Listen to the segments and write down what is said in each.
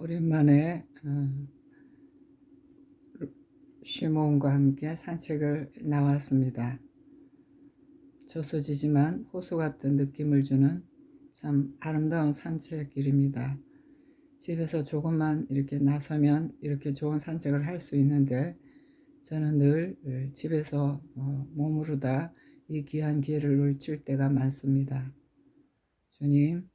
오랜만에 어, 쉬모음과 함께 산책을 나왔습니다. 저수지지만 호수 같은 느낌을 주는 참 아름다운 산책길입니다. 집에서 조금만 이렇게 나서면 이렇게 좋은 산책을 할 수 있는데 저는 늘 어, 집에서 어, 머무르다 이 귀한 기회를 놓칠 때가 많습니다. 주님,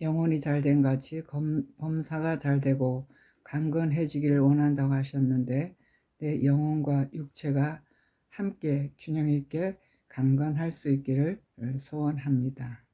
영혼이 잘 된 같이 검, 범사가 잘 되고 강건해지기를 원한다고 하셨는데 내 영혼과 육체가 함께 균형 있게 강건할 수 있기를 소원합니다.